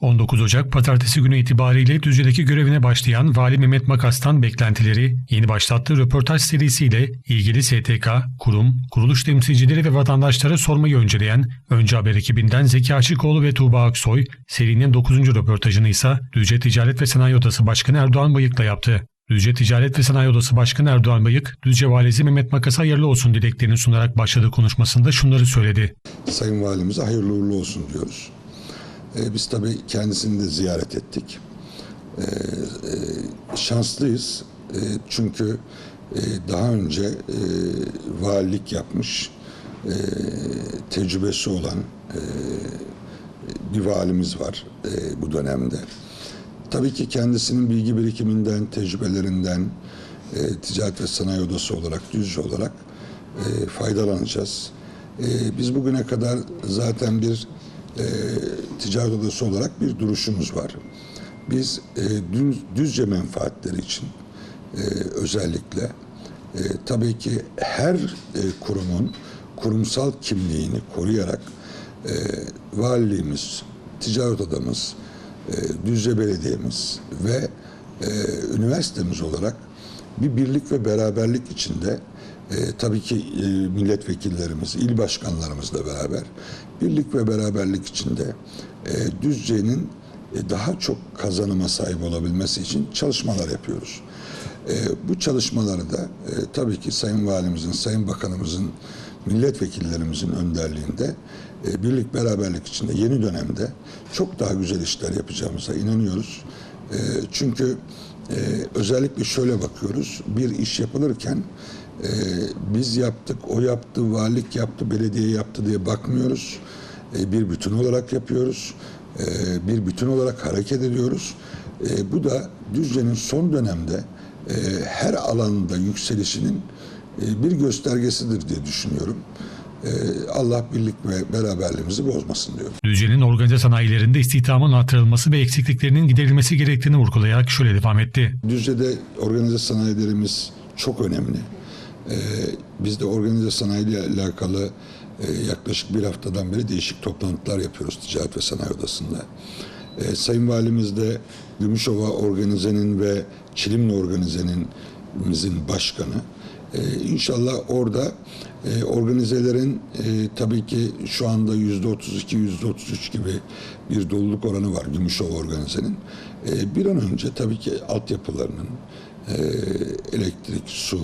19 Ocak Pazartesi günü itibariyle Düzce'deki görevine başlayan Vali Mehmet Makas'tan beklentileri yeni başlattığı röportaj serisiyle ilgili STK, kurum, kuruluş temsilcileri ve vatandaşlara sormayı önceleyen Önce Haber ekibinden Zeki Aşıkoğlu ve Tuğba Aksoy, serinin 9. röportajını ise Düzce Ticaret ve Sanayi Odası Başkanı Erdoğan Bayık'la yaptı. Düzce Ticaret ve Sanayi Odası Başkanı Erdoğan Bayık, Düzce Valisi Mehmet Makas'a hayırlı olsun dileklerini sunarak başladığı konuşmasında şunları söyledi. Sayın Valimize hayırlı uğurlu olsun diyoruz. Ee, biz tabii kendisini de ziyaret ettik. Ee, e, şanslıyız Ee, çünkü e, daha önce e, valilik yapmış, tecrübesi olan bir valimiz var bu dönemde. Tabii ki kendisinin bilgi birikiminden, tecrübelerinden, Ticaret ve Sanayi Odası olarak, Düzce olarak faydalanacağız. Biz bugüne kadar zaten bir e, ticaret odası olarak bir duruşumuz var. Biz e, düz, düzce menfaatleri için e, özellikle e, tabii ki her e, kurumun kurumsal kimliğini koruyarak e, valiliğimiz, ticaret odamız, e, Düzce Belediye'miz ve e, üniversitemiz olarak bir birlik ve beraberlik içinde e, tabii ki e, milletvekillerimiz, il başkanlarımızla beraber birlik ve beraberlik içinde e, Düzce'nin e, daha çok kazanıma sahip olabilmesi için çalışmalar yapıyoruz. E, bu çalışmaları da e, tabii ki Sayın Valimizin, Sayın Bakanımızın, milletvekillerimizin önderliğinde e, birlik beraberlik içinde yeni dönemde çok daha güzel işler yapacağımıza inanıyoruz. E, çünkü e, özellikle şöyle bakıyoruz, bir iş yapılırken e, biz yaptık, o yaptı, valilik yaptı, belediye yaptı diye bakmıyoruz. E, bir bütün olarak yapıyoruz, e, bir bütün olarak hareket ediyoruz. E, bu da Düzce'nin son dönemde e, her alanda yükselişinin e, bir göstergesidir diye düşünüyorum. E, Allah birlik ve beraberliğimizi bozmasın diyorum. Düzce'nin organize sanayilerinde istihdamın artırılması ve eksikliklerinin giderilmesi gerektiğini vurgulayarak şöyle devam etti. Düzce'de organize sanayilerimiz çok önemli. Ee, biz de organize sanayi ile alakalı e, yaklaşık bir haftadan beri değişik toplantılar yapıyoruz Ticaret ve Sanayi Odası'nda. Ee, Sayın Valimiz de Gümüşova Organize'nin ve Çilimli Organize'nin bizim başkanı. Ee, inşallah orada e, organizelerin e, tabii ki şu anda yüzde 32, yüzde 33 gibi bir doluluk oranı var Gümüşova Organize'nin. E, bir an önce tabii ki altyapılarının e, elektrik, su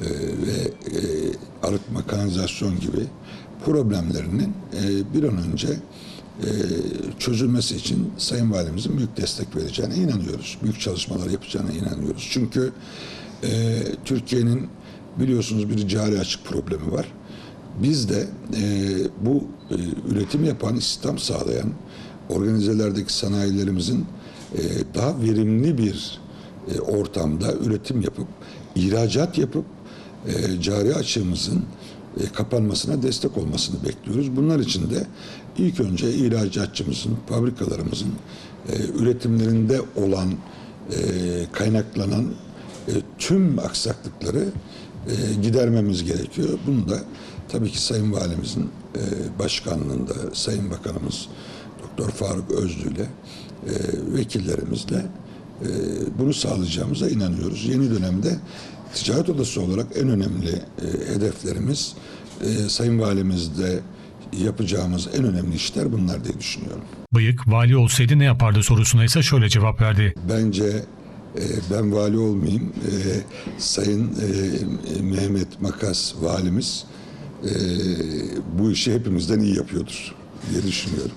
e, ve e, arıtma, kanalizasyon gibi problemlerinin e, bir an önce e, çözülmesi için Sayın Valimizin büyük destek vereceğine inanıyoruz. Büyük çalışmalar yapacağına inanıyoruz. Çünkü e, Türkiye'nin biliyorsunuz bir cari açık problemi var. Biz de e, bu e, üretim yapan, istihdam sağlayan organizelerdeki sanayilerimizin e, daha verimli bir e, ortamda üretim yapıp, ihracat yapıp e, cari açığımızın e, kapanmasına destek olmasını bekliyoruz. Bunlar için de ilk önce ihracatçımızın, fabrikalarımızın e, üretimlerinde olan e, kaynaklanan e, tüm aksaklıkları e, gidermemiz gerekiyor. Bunu da tabii ki Sayın Valimizin e, başkanlığında, Sayın Bakanımız Doktor Faruk Özlü ile e, vekillerimizle e, bunu sağlayacağımıza inanıyoruz. Yeni dönemde ticaret odası olarak en önemli e, hedeflerimiz e, Sayın Valimizde yapacağımız en önemli işler bunlar diye düşünüyorum. Bayık, vali olsaydı ne yapardı sorusuna ise şöyle cevap verdi. Bence ben vali olmayayım. E, Sayın e, Mehmet Makas valimiz e, bu işi hepimizden iyi yapıyordur diye düşünüyorum.